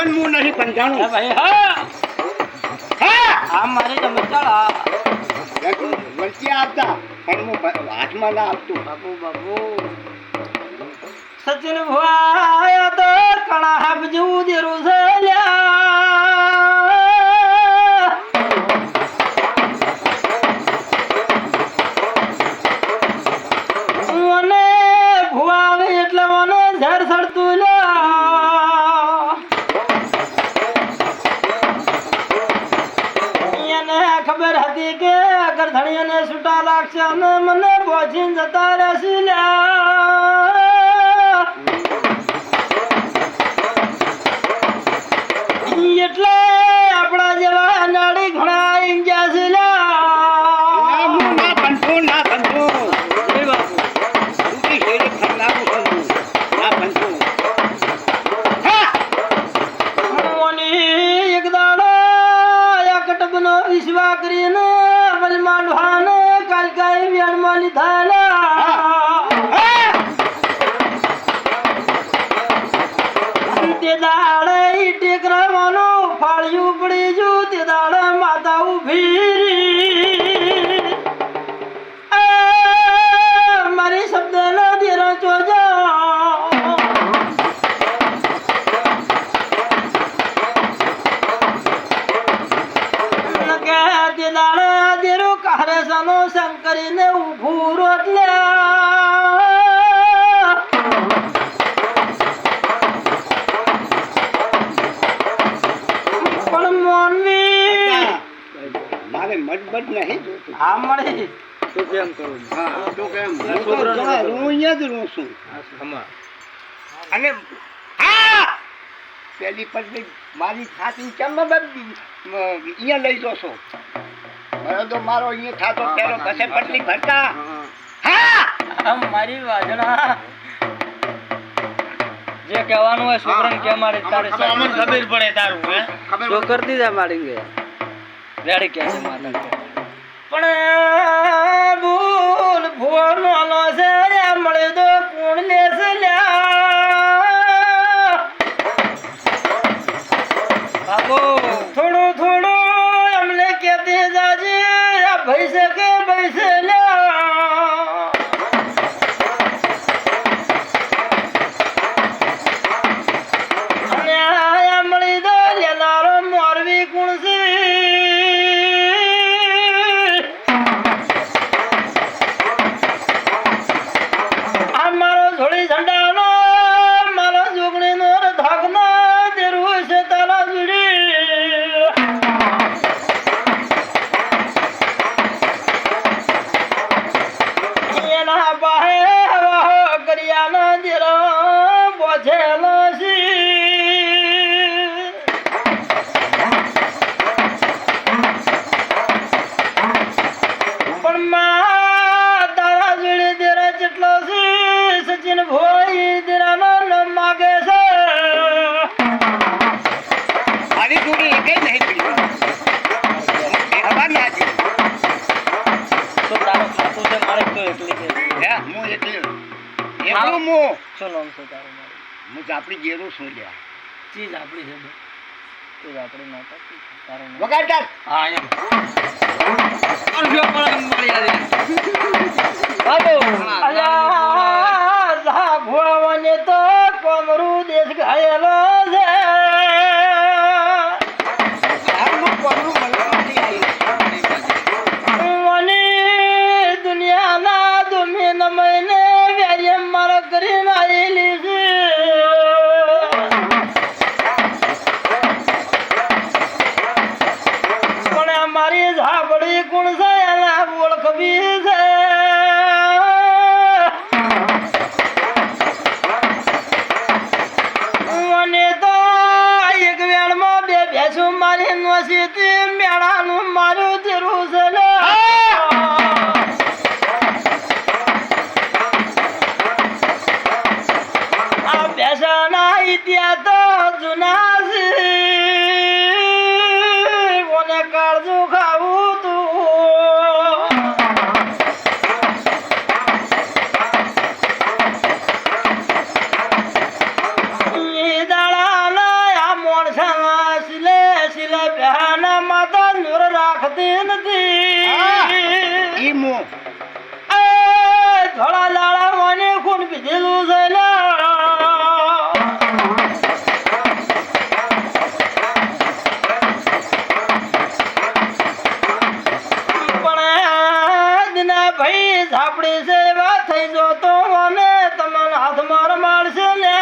પણ હું નહીં બંધાણું ભાઈ હા. હા. આ મારે તમે ચાલ વચ્ચે આપતા? પણ હું હાથમાં ના આપતું. બાપુ બાપુ સચિન ભુઆ તો કણા હાફ જેવું દેરું છે મને ભુઆ આવે એટલે મને ઝેર સરતું લ્યા. હતી કે અગર ધણીયાને છૂટા રાખશે અને મને પહોંચીને જતા રહેશે લ્યા. એક ટબનો વિશ્વા કરીને અમલમાં ડોહાને કાલકાઈ વ્યાણમાં લીધા લ્યા. હા તે દાડે ધીરું કારેસાનો શંકરીને ઊભું રોટલ્યા મારે મજબૂત નહીં આ મળી. કેમ કરું? હા તો કેમ? હું જો બતાવો. હું અહીંયા જ રહું છું. અને હા! પેલી પત્ની મારી ખાતી કેમ અહીંયા લઈ જશો. બરાબર મારો અહીંયા થાતો પેલો કસે પટલી ભરતા? હા મારી વાજણા જે કહેવાનું હોય છોકરાને કે મારે તારે અમને ખબર પડે તારું હે? કરતી જા મારી ગયા રેડી કે છે માતા પણ છે કે પૈસે અને આયા મળી દો લેનારો મોરવી છે સચિન ભોઈ દેરાનો નામ માગે છે. મારી જોડી એકે નહીં પડી હવા ના હતી તો તારો ખાતું છે મારે તો એકલી છે હે? હું એટલે. એટલું હું? શું નામ છે તારું મારું. હું આપણી જેરું શું લ્યા ચીજ આપણી છે તું આપણે માતા તારું હા એમ. ભેંસું મારી નોસીથી મેળાનું મારું તેરું છે લે. ઇતિહાસ ભાઈ ઝાપડી છે એવા થઈ જો તો અને તમને હાથમાં રમાડશે ને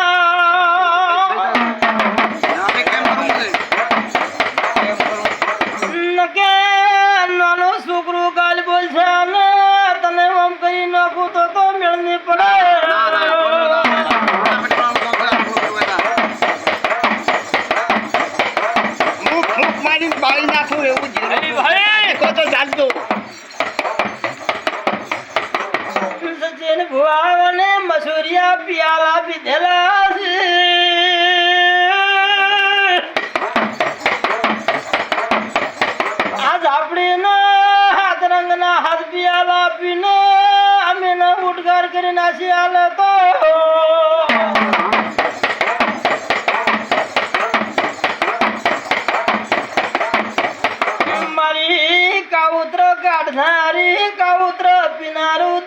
નકે નાનો છોકરો ગાલ બોલશે અને તને આમ કરી નાખું તો તો મેળની પડે. બાળી નાખું એવું જ. હરીભાઈ! કહો તો ચાલતું दरिया पियाला पिधेलास आज आपण ना हात रंगना हात पियाला पिन आम्ही ना उठगार करीन अशी आलं तो मारी का उतर काढणारी का उतर पिणारू.